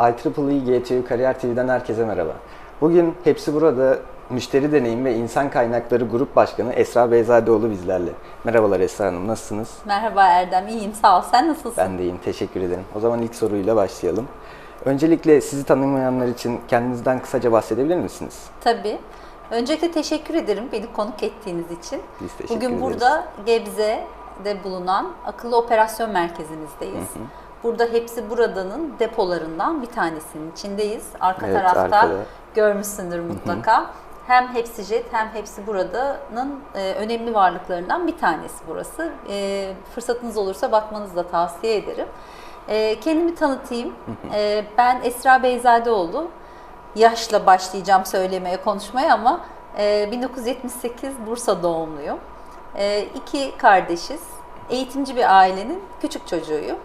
IEEE GTÜ Kariyer TV'den herkese merhaba. Bugün Hepsi Burada Müşteri Deneyim ve İnsan Kaynakları Grup Başkanı Esra Beyzadeoğlu bizlerle. Merhabalar Esra Hanım, nasılsınız? Merhaba Erdem, iyiyim sağ ol. Sen nasılsın? Ben de iyiyim, teşekkür ederim. O zaman ilk soruyla başlayalım. Öncelikle sizi tanımayanlar için kendinizden kısaca bahsedebilir misiniz? Tabii. Öncelikle teşekkür ederim beni konuk ettiğiniz için. Biz teşekkür Bugün ederiz. burada Gebze'de bulunan akıllı operasyon merkezimizdeyiz. Burada hepsi buradanın depolarından bir tanesinin içindeyiz. Arka Evet, tarafta arkada. görmüşsündür mutlaka. Hem Hepsi Jet hem Hepsi Burada'nın e, önemli varlıklarından bir tanesi burası. E, fırsatınız olursa bakmanızı da tavsiye ederim. E, kendimi tanıtayım. E, ben Esra Beyzadeoğlu. Yaşla başlayacağım söylemeye, konuşmaya ama e, 1978 Bursa doğumluyum. E, iki kardeşiz. Eğitimci bir ailenin küçük çocuğuyum.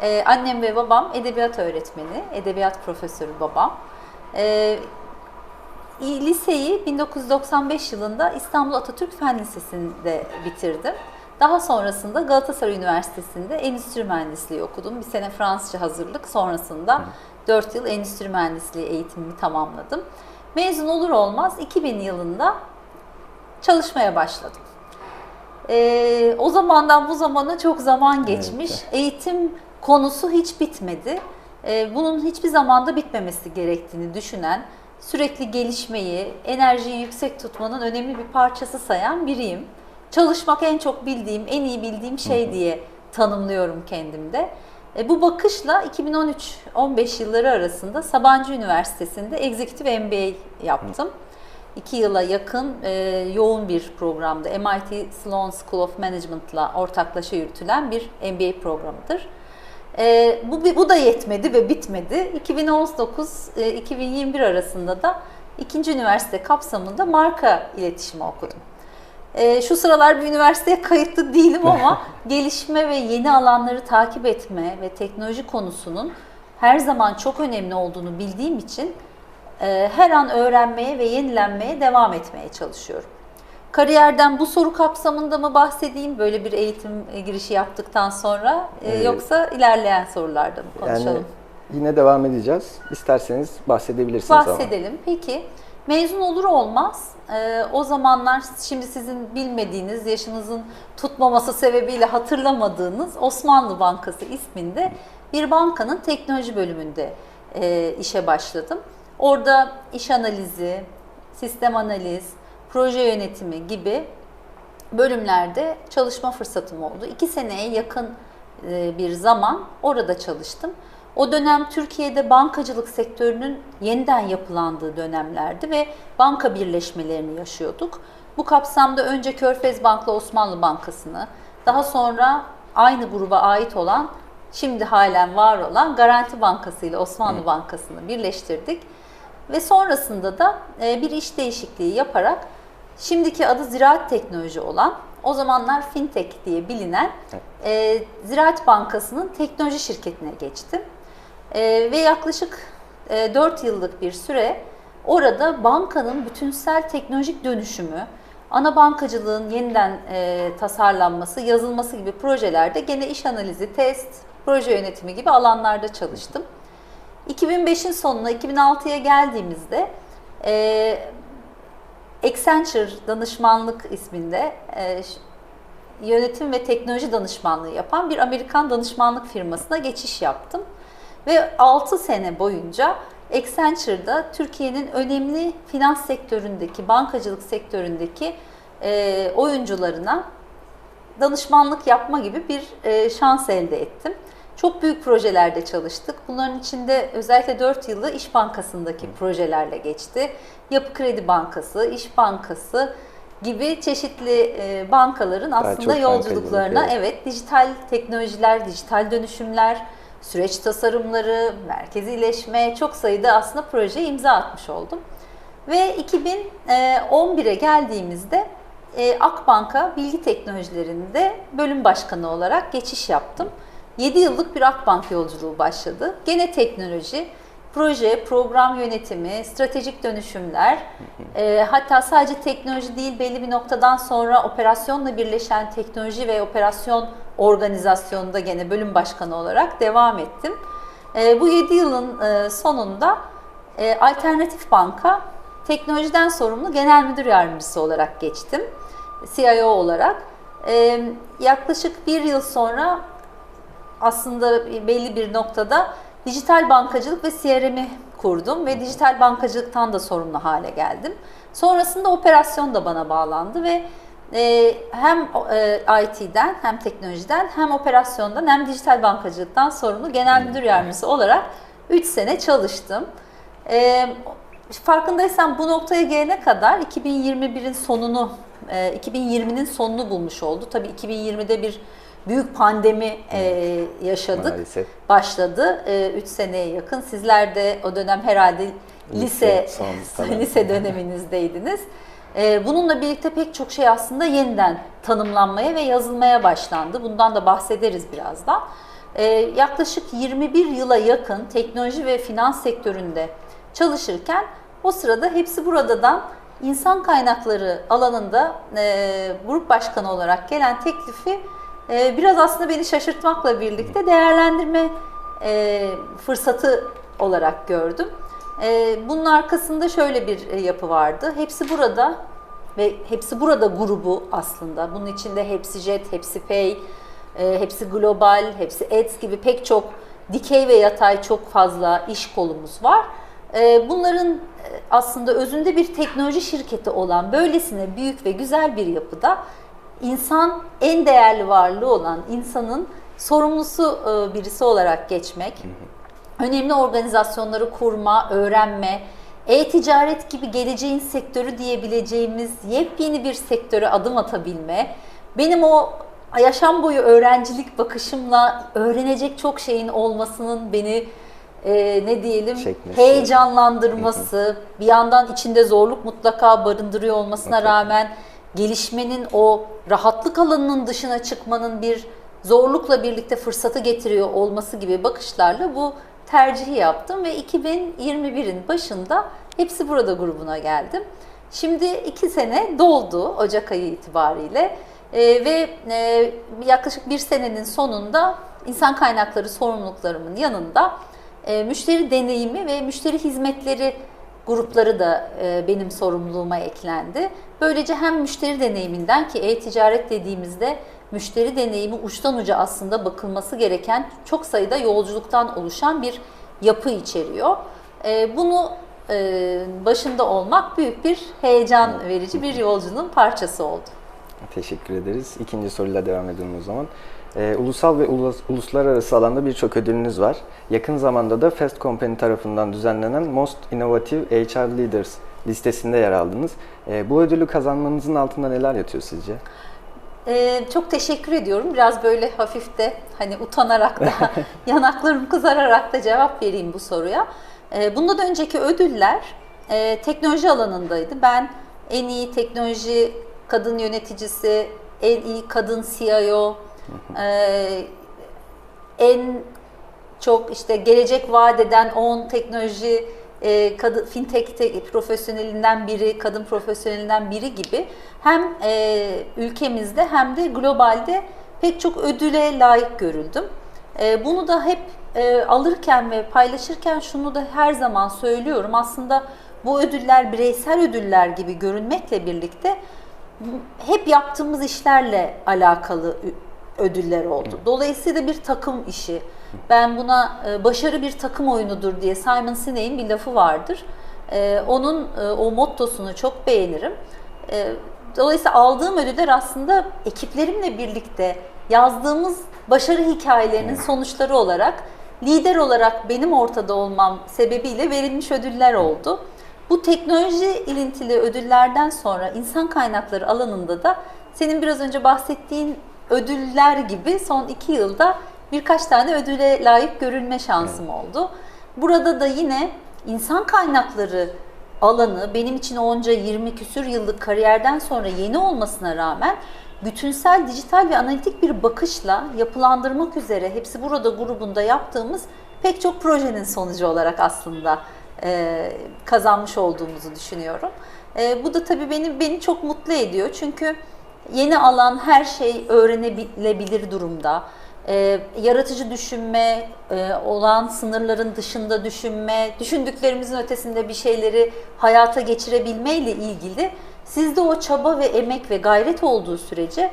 E, annem ve babam edebiyat öğretmeni, edebiyat profesörü babam. E, liseyi 1995 yılında İstanbul Atatürk Fen Lisesi'nde bitirdim. Daha sonrasında Galatasaray Üniversitesi'nde endüstri mühendisliği okudum. Bir sene Fransızca hazırlık, sonrasında 4 yıl endüstri mühendisliği eğitimimi tamamladım. Mezun olur olmaz 2000 yılında çalışmaya başladım. Ee, o zamandan bu zamana çok zaman geçmiş. Evet. Eğitim konusu hiç bitmedi. Ee, bunun hiçbir zamanda bitmemesi gerektiğini düşünen, sürekli gelişmeyi, enerjiyi yüksek tutmanın önemli bir parçası sayan biriyim. Çalışmak en çok bildiğim, en iyi bildiğim şey diye tanımlıyorum kendimde. E, bu bakışla 2013-15 yılları arasında Sabancı Üniversitesi'nde Executive MBA yaptım. İki yıla yakın e, yoğun bir programda MIT Sloan School of Management'la ortaklaşa yürütülen bir MBA programıdır. E, bu, bu da yetmedi ve bitmedi. 2019-2021 arasında da ikinci üniversite kapsamında marka iletişimi okudum. E, şu sıralar bir üniversiteye kayıtlı değilim ama gelişme ve yeni alanları takip etme ve teknoloji konusunun her zaman çok önemli olduğunu bildiğim için e, her an öğrenmeye ve yenilenmeye devam etmeye çalışıyorum. Kariyerden bu soru kapsamında mı bahsedeyim böyle bir eğitim e, girişi yaptıktan sonra e, Evet. yoksa ilerleyen sorularda mı konuşalım? Yani yine devam edeceğiz. İsterseniz bahsedebilirsiniz ama. Bahsedelim. Peki mezun olur olmaz e, o zamanlar şimdi sizin bilmediğiniz yaşınızın tutmaması sebebiyle hatırlamadığınız Osmanlı Bankası isminde bir bankanın teknoloji bölümünde e, işe başladım. Orada iş analizi, sistem analiz, proje yönetimi gibi bölümlerde çalışma fırsatım oldu. İki seneye yakın e, bir zaman orada çalıştım. O dönem Türkiye'de bankacılık sektörünün yeniden yapılandığı dönemlerdi ve banka birleşmelerini yaşıyorduk. Bu kapsamda önce Körfez Bank'la Osmanlı Bankası'nı, daha sonra aynı gruba ait olan, şimdi halen var olan Garanti Bankası ile Osmanlı Bankası'nı birleştirdik. Ve sonrasında da e, bir iş değişikliği yaparak şimdiki adı Ziraat Teknoloji olan, o zamanlar Fintech diye bilinen e, Ziraat Bankası'nın teknoloji şirketine geçtim. E, ve yaklaşık e, 4 yıllık bir süre orada bankanın bütünsel teknolojik dönüşümü, ana bankacılığın yeniden e, tasarlanması, yazılması gibi projelerde gene iş analizi, test, proje yönetimi gibi alanlarda çalıştım. 2005'in sonuna 2006'ya geldiğimizde e, Accenture Danışmanlık isminde e, yönetim ve teknoloji danışmanlığı yapan bir Amerikan danışmanlık firmasına geçiş yaptım. Ve 6 sene boyunca Accenture'da Türkiye'nin önemli finans sektöründeki, bankacılık sektöründeki e, oyuncularına danışmanlık yapma gibi bir e, şans elde ettim. Çok büyük projelerde çalıştık. Bunların içinde özellikle 4 yılı İş Bankası'ndaki projelerle geçti. Yapı Kredi Bankası, İş Bankası gibi çeşitli e, bankaların aslında yolculuklarına evet. evet dijital teknolojiler, dijital dönüşümler, süreç tasarımları, merkezileşme çok sayıda aslında projeye imza atmış oldum. Ve 2011'e geldiğimizde e, Akbank'a bilgi teknolojilerinde bölüm başkanı olarak geçiş yaptım. 7 yıllık bir Akbank yolculuğu başladı. Gene teknoloji, proje, program yönetimi, stratejik dönüşümler, e, hatta sadece teknoloji değil belli bir noktadan sonra operasyonla birleşen teknoloji ve operasyon organizasyonunda gene bölüm başkanı olarak devam ettim. E, bu 7 yılın e, sonunda e, Alternatif Banka teknolojiden sorumlu genel müdür yardımcısı olarak geçtim. CIO olarak. E, yaklaşık bir yıl sonra aslında belli bir noktada dijital bankacılık ve CRM'i kurdum ve dijital bankacılıktan da sorumlu hale geldim. Sonrasında operasyon da bana bağlandı ve e, hem e, IT'den hem teknolojiden hem operasyondan hem dijital bankacılıktan sorumlu genel müdür yardımcısı olarak 3 sene çalıştım. E, farkındaysan bu noktaya gelene kadar 2021'in sonunu, e, 2020'nin sonunu bulmuş oldu. Tabii 2020'de bir büyük pandemi e, yaşadık. Maalesef. Başladı 3 seneye yakın. Sizler de o dönem herhalde lise Lise, lise döneminizdeydiniz. E, bununla birlikte pek çok şey aslında yeniden tanımlanmaya ve yazılmaya başlandı. Bundan da bahsederiz birazdan. E, yaklaşık 21 yıla yakın teknoloji ve finans sektöründe çalışırken o sırada hepsi buradadan insan kaynakları alanında e, grup başkanı olarak gelen teklifi e, biraz aslında beni şaşırtmakla birlikte değerlendirme e, fırsatı olarak gördüm. E, bunun arkasında şöyle bir e, yapı vardı. Hepsi burada ve hepsi burada grubu aslında. Bunun içinde hepsi Jet, hepsi Pay, e, hepsi Global, hepsi Ads gibi pek çok dikey ve yatay çok fazla iş kolumuz var. E, Bunların aslında özünde bir teknoloji şirketi olan böylesine büyük ve güzel bir yapıda insan en değerli varlığı olan insanın sorumlusu e, birisi olarak geçmek, önemli organizasyonları kurma, öğrenme, e-ticaret gibi geleceğin sektörü diyebileceğimiz yepyeni bir sektöre adım atabilme, benim o yaşam boyu öğrencilik bakışımla öğrenecek çok şeyin olmasının beni e, ne diyelim Çekmesi. heyecanlandırması, bir yandan içinde zorluk mutlaka barındırıyor olmasına Mutlaka. rağmen gelişmenin o rahatlık alanının dışına çıkmanın bir zorlukla birlikte fırsatı getiriyor olması gibi bakışlarla bu tercihi yaptım ve 2021'in başında hepsi burada grubuna geldim. Şimdi iki sene doldu Ocak ayı itibariyle Ee, ve e, yaklaşık bir senenin sonunda insan kaynakları sorumluluklarımın yanında e, müşteri deneyimi ve müşteri hizmetleri grupları da e, benim sorumluluğuma eklendi. Böylece hem müşteri deneyiminden ki e-ticaret dediğimizde müşteri deneyimi uçtan uca aslında bakılması gereken çok sayıda yolculuktan oluşan bir yapı içeriyor. E, bunu e, başında olmak büyük bir heyecan verici bir yolculuğun parçası oldu. Teşekkür ederiz. İkinci soruyla devam edelim o zaman. Ee, ulusal ve ulus, uluslararası alanda birçok ödülünüz var. Yakın zamanda da Fast Company tarafından düzenlenen Most Innovative HR Leaders listesinde yer aldınız. Ee, bu ödülü kazanmanızın altında neler yatıyor sizce? Ee, çok teşekkür ediyorum. Biraz böyle hafif de hani utanarak da yanaklarım kızararak da cevap vereyim bu soruya. Ee, bundan önceki ödüller e, teknoloji alanındaydı. Ben en iyi teknoloji kadın yöneticisi, en iyi kadın CIO, e, en çok işte gelecek vaat eden 10 teknoloji e, kadın fintech te- profesyonelinden biri, kadın profesyonelinden biri gibi hem e, ülkemizde hem de globalde pek çok ödüle layık görüldüm. E, bunu da hep e, alırken ve paylaşırken şunu da her zaman söylüyorum. Aslında bu ödüller bireysel ödüller gibi görünmekle birlikte hep yaptığımız işlerle alakalı ödüller oldu. Dolayısıyla bir takım işi. Ben buna e, başarı bir takım oyunudur diye Simon Sinek'in bir lafı vardır. E, Onun e, o mottosunu çok beğenirim. Dolayısıyla aldığım ödüller aslında ekiplerimle birlikte yazdığımız başarı hikayelerinin sonuçları olarak lider olarak benim ortada olmam sebebiyle verilmiş ödüller oldu. Bu teknoloji ilintili ödüllerden sonra insan kaynakları alanında da senin biraz önce bahsettiğin ödüller gibi son iki yılda birkaç tane ödüle layık görülme şansım oldu. Burada da yine insan kaynakları alanı benim için onca 20 küsür yıllık kariyerden sonra yeni olmasına rağmen bütünsel dijital ve analitik bir bakışla yapılandırmak üzere hepsi burada grubunda yaptığımız pek çok projenin sonucu olarak aslında e, kazanmış olduğumuzu düşünüyorum. E, bu da tabii beni beni çok mutlu ediyor çünkü yeni alan her şey öğrenilebilir durumda. e, yaratıcı düşünme, olan sınırların dışında düşünme, düşündüklerimizin ötesinde bir şeyleri hayata geçirebilme ile ilgili sizde o çaba ve emek ve gayret olduğu sürece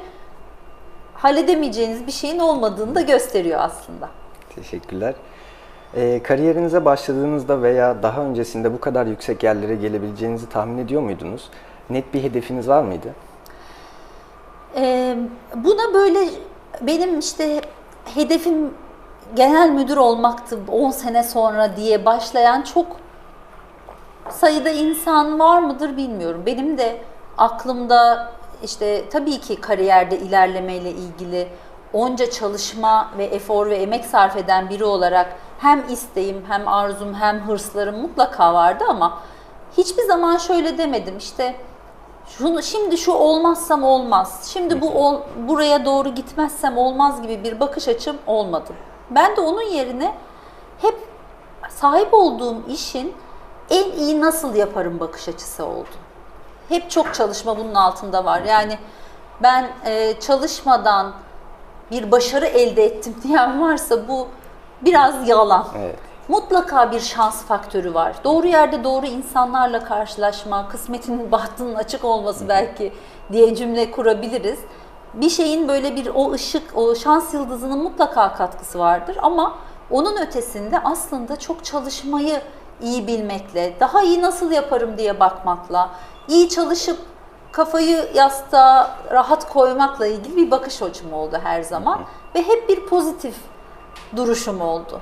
halledemeyeceğiniz bir şeyin olmadığını da gösteriyor aslında. Teşekkürler. Ee, kariyerinize başladığınızda veya daha öncesinde bu kadar yüksek yerlere gelebileceğinizi tahmin ediyor muydunuz? Net bir hedefiniz var mıydı? Ee, buna böyle benim işte hedefim genel müdür olmaktı 10 sene sonra diye başlayan çok sayıda insan var mıdır bilmiyorum. Benim de aklımda işte tabii ki kariyerde ilerlemeyle ilgili onca çalışma ve efor ve emek sarf eden biri olarak hem isteğim hem arzum hem hırslarım mutlaka vardı ama hiçbir zaman şöyle demedim işte şunu şimdi şu olmazsam olmaz. Şimdi bu ol, buraya doğru gitmezsem olmaz gibi bir bakış açım olmadı. Ben de onun yerine hep sahip olduğum işin en iyi nasıl yaparım bakış açısı oldu. Hep çok çalışma bunun altında var. Yani ben e, çalışmadan bir başarı elde ettim diyen varsa bu biraz yalan. Evet. Mutlaka bir şans faktörü var. Doğru yerde doğru insanlarla karşılaşma, kısmetinin bahtının açık olması belki diye cümle kurabiliriz. Bir şeyin böyle bir o ışık, o şans yıldızının mutlaka katkısı vardır ama onun ötesinde aslında çok çalışmayı iyi bilmekle, daha iyi nasıl yaparım diye bakmakla, iyi çalışıp kafayı yastığa rahat koymakla ilgili bir bakış açım oldu her zaman ve hep bir pozitif duruşum oldu.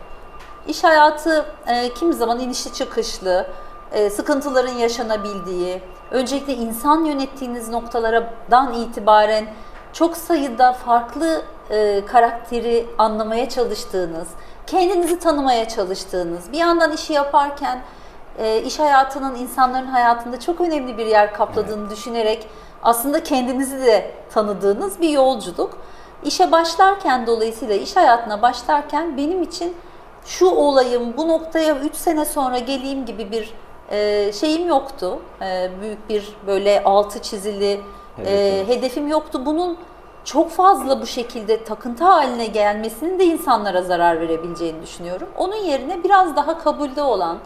İş hayatı e, kimi zaman inişli çıkışlı, e, sıkıntıların yaşanabildiği, öncelikle insan yönettiğiniz noktalardan itibaren çok sayıda farklı e, karakteri anlamaya çalıştığınız, kendinizi tanımaya çalıştığınız, bir yandan işi yaparken e, iş hayatının insanların hayatında çok önemli bir yer kapladığını düşünerek aslında kendinizi de tanıdığınız bir yolculuk. İşe başlarken dolayısıyla iş hayatına başlarken benim için şu olayım bu noktaya 3 sene sonra geleyim gibi bir e, şeyim yoktu. E, büyük bir böyle altı çizili e, hedefim yoktu. Bunun çok fazla bu şekilde takıntı haline gelmesinin de insanlara zarar verebileceğini düşünüyorum. Onun yerine biraz daha kabulde olan,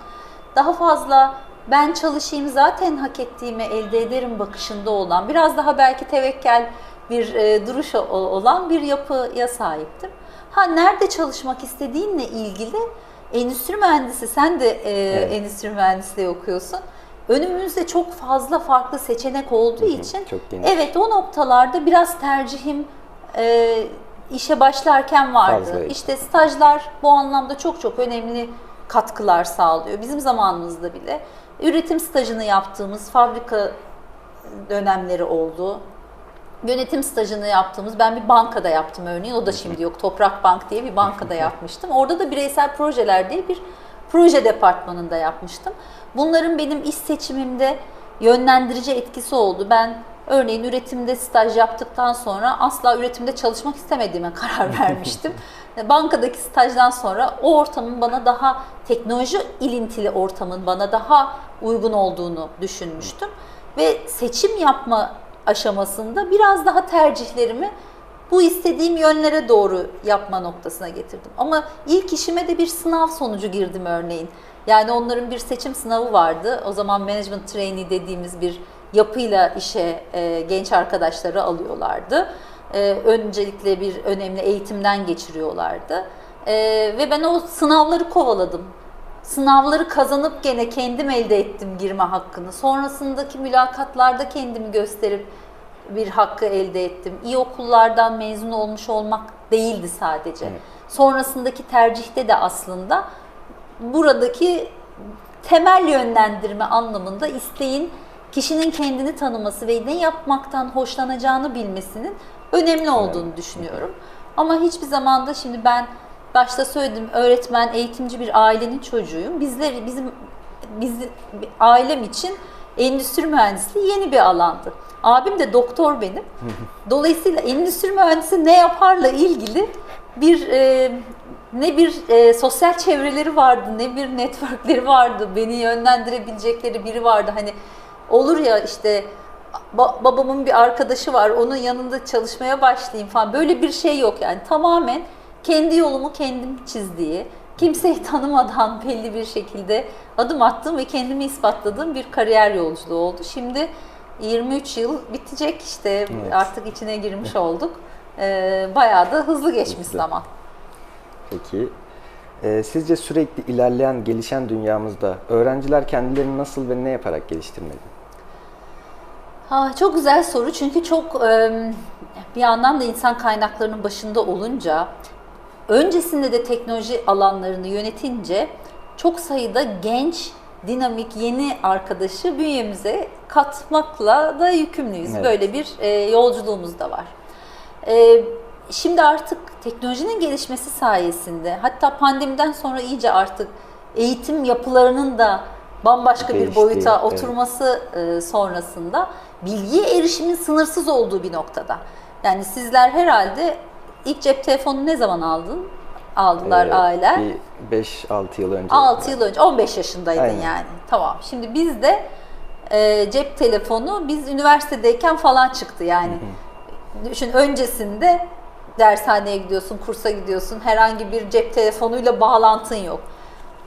daha fazla ben çalışayım zaten hak ettiğimi elde ederim bakışında olan, biraz daha belki tevekkel bir e, duruş olan bir yapıya sahiptim. Ha nerede çalışmak istediğinle ilgili endüstri mühendisi, sen de e, Evet. endüstri mühendisliği okuyorsun. Önümüzde çok fazla farklı seçenek olduğu hı, için evet o noktalarda biraz tercihim e, işe başlarken vardı. Fazlaydı. İşte stajlar bu anlamda çok çok önemli katkılar sağlıyor. Bizim zamanımızda bile üretim stajını yaptığımız fabrika dönemleri oldu. Yönetim stajını yaptığımız, ben bir bankada yaptım örneğin, o da şimdi yok. Toprak Bank diye bir bankada yapmıştım. Orada da bireysel projeler diye bir proje departmanında yapmıştım. Bunların benim iş seçimimde yönlendirici etkisi oldu. Ben örneğin üretimde staj yaptıktan sonra asla üretimde çalışmak istemediğime karar vermiştim. Bankadaki stajdan sonra o ortamın bana daha teknoloji ilintili ortamın bana daha uygun olduğunu düşünmüştüm. Ve seçim yapma aşamasında biraz daha tercihlerimi bu istediğim yönlere doğru yapma noktasına getirdim. Ama ilk işime de bir sınav sonucu girdim örneğin. Yani onların bir seçim sınavı vardı. O zaman management trainee dediğimiz bir yapıyla işe e, genç arkadaşları alıyorlardı. E, öncelikle bir önemli eğitimden geçiriyorlardı. E, ve ben o sınavları kovaladım. Sınavları kazanıp gene kendim elde ettim girme hakkını. Sonrasındaki mülakatlarda kendimi gösterip bir hakkı elde ettim. İyi okullardan mezun olmuş olmak değildi sadece. Evet. Sonrasındaki tercihte de aslında buradaki temel yönlendirme anlamında isteğin kişinin kendini tanıması ve ne yapmaktan hoşlanacağını bilmesinin önemli olduğunu düşünüyorum. Ama hiçbir zaman da şimdi ben başta söyledim öğretmen, eğitimci bir ailenin çocuğuyum. Bizler bizim biz ailem için endüstri mühendisliği yeni bir alandı. Abim de doktor benim. Dolayısıyla endüstri mühendisi ne yaparla ilgili bir e, ne bir e, sosyal çevreleri vardı, ne bir networkleri vardı, beni yönlendirebilecekleri biri vardı. Hani olur ya işte ba- babamın bir arkadaşı var, onun yanında çalışmaya başlayayım falan. Böyle bir şey yok yani. Tamamen kendi yolumu kendim çizdiği, kimseyi tanımadan belli bir şekilde adım attığım ve kendimi ispatladığım bir kariyer yolculuğu oldu. Şimdi 23 yıl bitecek işte Evet. artık içine girmiş olduk. Ee, bayağı da hızlı geçmiş Hızlı. zaman. Peki e, sizce sürekli ilerleyen, gelişen dünyamızda öğrenciler kendilerini nasıl ve ne yaparak geliştirmeli? Ha, çok güzel soru çünkü çok bir yandan da insan kaynaklarının başında olunca öncesinde de teknoloji alanlarını yönetince çok sayıda genç, dinamik, yeni arkadaşı bünyemize katmakla da yükümlüyüz. Evet. Böyle bir e, yolculuğumuz da var. E, şimdi artık teknolojinin gelişmesi sayesinde hatta pandemiden sonra iyice artık eğitim yapılarının da bambaşka bir Değiştiği, boyuta evet. oturması e, sonrasında bilgiye erişimin sınırsız olduğu bir noktada. Yani sizler herhalde ilk cep telefonunu ne zaman aldın? Aldılar Ee, aileler. Bir 5-6 yıl önce. 6 yıl önce 15 yaşındaydın Aynen. yani. Tamam. Şimdi bizde e, cep telefonu biz üniversitedeyken falan çıktı yani. Düşün öncesinde dershaneye gidiyorsun, kursa gidiyorsun. Herhangi bir cep telefonuyla bağlantın yok.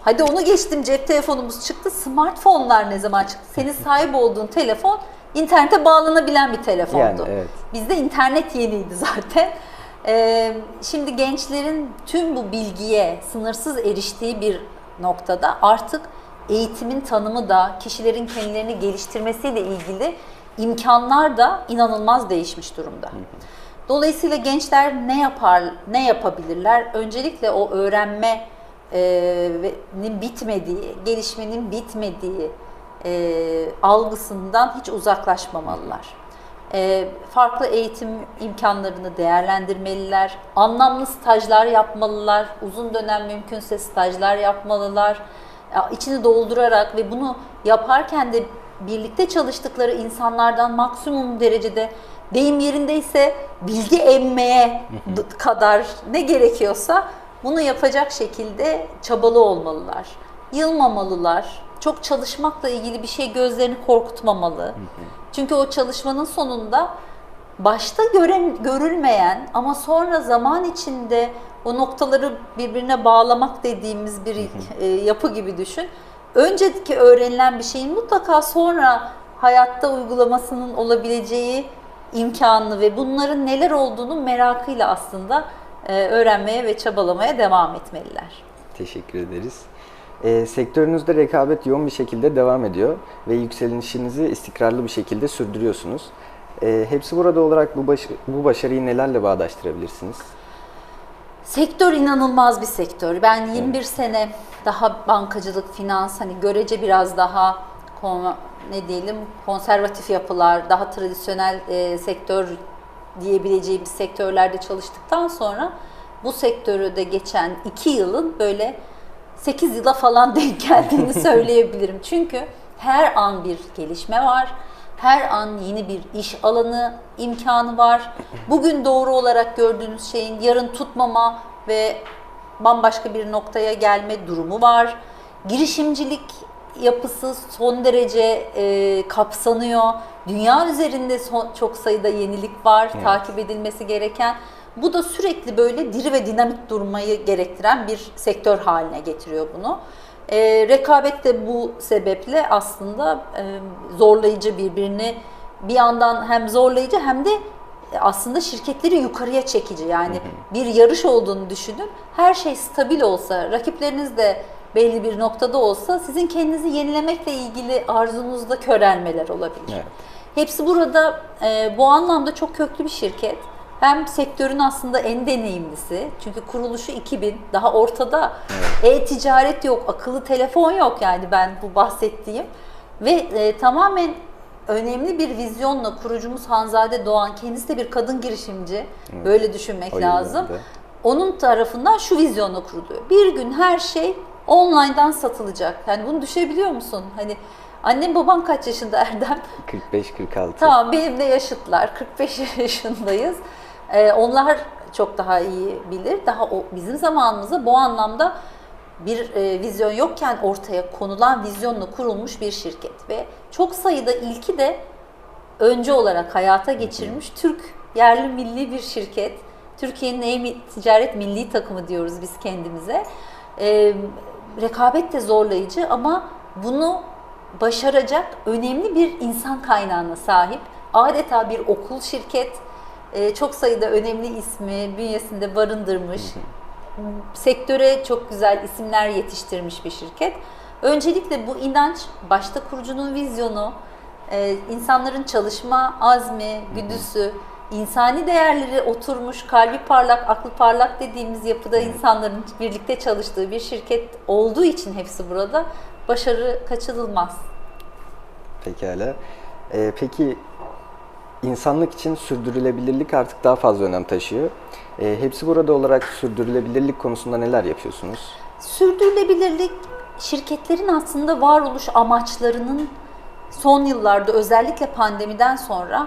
Hadi onu geçtim cep telefonumuz çıktı. Smartphone'lar ne zaman çıktı? Senin sahip olduğun telefon internete bağlanabilen bir telefondu. Yani, evet. Bizde internet yeniydi zaten. Ee, şimdi gençlerin tüm bu bilgiye sınırsız eriştiği bir noktada artık eğitimin tanımı da kişilerin kendilerini geliştirmesiyle ilgili imkanlar da inanılmaz değişmiş durumda. Dolayısıyla gençler ne yapar, ne yapabilirler? Öncelikle o öğrenme e, bitmediği, gelişmenin bitmediği e, algısından hiç uzaklaşmamalılar. E, farklı eğitim imkanlarını değerlendirmeliler. Anlamlı stajlar yapmalılar. Uzun dönem mümkünse stajlar yapmalılar. Ya, içini doldurarak ve bunu yaparken de birlikte çalıştıkları insanlardan maksimum derecede deyim yerindeyse bilgi emmeye kadar ne gerekiyorsa bunu yapacak şekilde çabalı olmalılar. Yılmamalılar. Çok çalışmakla ilgili bir şey gözlerini korkutmamalı. Çünkü o çalışmanın sonunda başta gören, görülmeyen ama sonra zaman içinde o noktaları birbirine bağlamak dediğimiz bir e, yapı gibi düşün. Önceki öğrenilen bir şeyin mutlaka sonra hayatta uygulamasının olabileceği imkanını ve bunların neler olduğunu merakıyla aslında e, öğrenmeye ve çabalamaya devam etmeliler. Teşekkür ederiz. Ee, sektörünüzde rekabet yoğun bir şekilde devam ediyor ve yükselişinizi istikrarlı bir şekilde sürdürüyorsunuz. Ee, hepsi burada olarak bu, baş- bu başarıyı nelerle bağdaştırabilirsiniz? Sektör inanılmaz bir sektör. Ben 21 sene daha bankacılık, finans hani görece biraz daha ne diyelim konservatif yapılar, daha tradisyonel e, sektör diyebileceğimiz sektörlerde çalıştıktan sonra bu sektörü de geçen 2 yılın böyle 8 yıla falan denk geldiğini söyleyebilirim. Çünkü her an bir gelişme var. Her an yeni bir iş alanı imkanı var. Bugün doğru olarak gördüğünüz şeyin yarın tutmama ve bambaşka bir noktaya gelme durumu var. Girişimcilik yapısı son derece e, kapsanıyor. Dünya üzerinde son- çok sayıda yenilik var, Evet. takip edilmesi gereken. Bu da sürekli böyle diri ve dinamik durmayı gerektiren bir sektör haline getiriyor bunu. E, rekabet de bu sebeple aslında e, zorlayıcı birbirini bir yandan hem zorlayıcı hem de aslında şirketleri yukarıya çekici. Yani bir yarış olduğunu düşünün. Her şey stabil olsa, rakipleriniz de belli bir noktada olsa sizin kendinizi yenilemekle ilgili arzunuzda körelmeler olabilir. Evet. Hepsi burada e, bu anlamda çok köklü bir şirket. Hem sektörün aslında en deneyimlisi. Çünkü kuruluşu 2000, daha ortada. E-ticaret yok, akıllı telefon yok yani ben bu bahsettiğim. Ve e, tamamen önemli bir vizyonla kurucumuz Hanzade Doğan, kendisi de bir kadın girişimci. Böyle düşünmek O lazım. yüzden de. Onun tarafından şu vizyonla kuruluyor. Bir gün her şey online'dan satılacak. Yani bunu düşünebiliyor musun? Hani annem baban kaç yaşında Erdem? 45-46. Tamam benimle yaşıtlar. 45 yaşındayız. Ee, onlar çok daha iyi bilir. Daha o bizim zamanımızda bu anlamda bir e, vizyon yokken ortaya konulan vizyonla kurulmuş bir şirket ve çok sayıda ilki de önce olarak hayata geçirmiş Türk yerli milli bir şirket. Türkiye'nin e-ticaret milli takımı diyoruz biz kendimize. Ee, rekabet de zorlayıcı ama bunu başaracak önemli bir insan kaynağına sahip. Adeta bir okul şirket. Ee, çok sayıda önemli ismi bünyesinde barındırmış. Sektöre çok güzel isimler yetiştirmiş bir şirket. Öncelikle bu inanç, başta kurucunun vizyonu, e, insanların çalışma azmi, güdüsü, insani değerleri oturmuş, kalbi parlak, aklı parlak dediğimiz yapıda insanların birlikte çalıştığı bir şirket olduğu için hepsi burada başarı kaçınılmaz. Pekala. Ee, peki insanlık için sürdürülebilirlik artık daha fazla önem taşıyor. Ee, hepsi burada olarak sürdürülebilirlik konusunda neler yapıyorsunuz? Sürdürülebilirlik şirketlerin aslında varoluş amaçlarının son yıllarda özellikle pandemiden sonra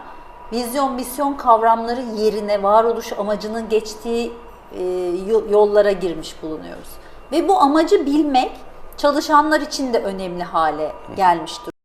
vizyon misyon kavramları yerine varoluş amacının geçtiği e, yo- yollara girmiş bulunuyoruz. Ve bu amacı bilmek çalışanlar için de önemli hale gelmiş durumda.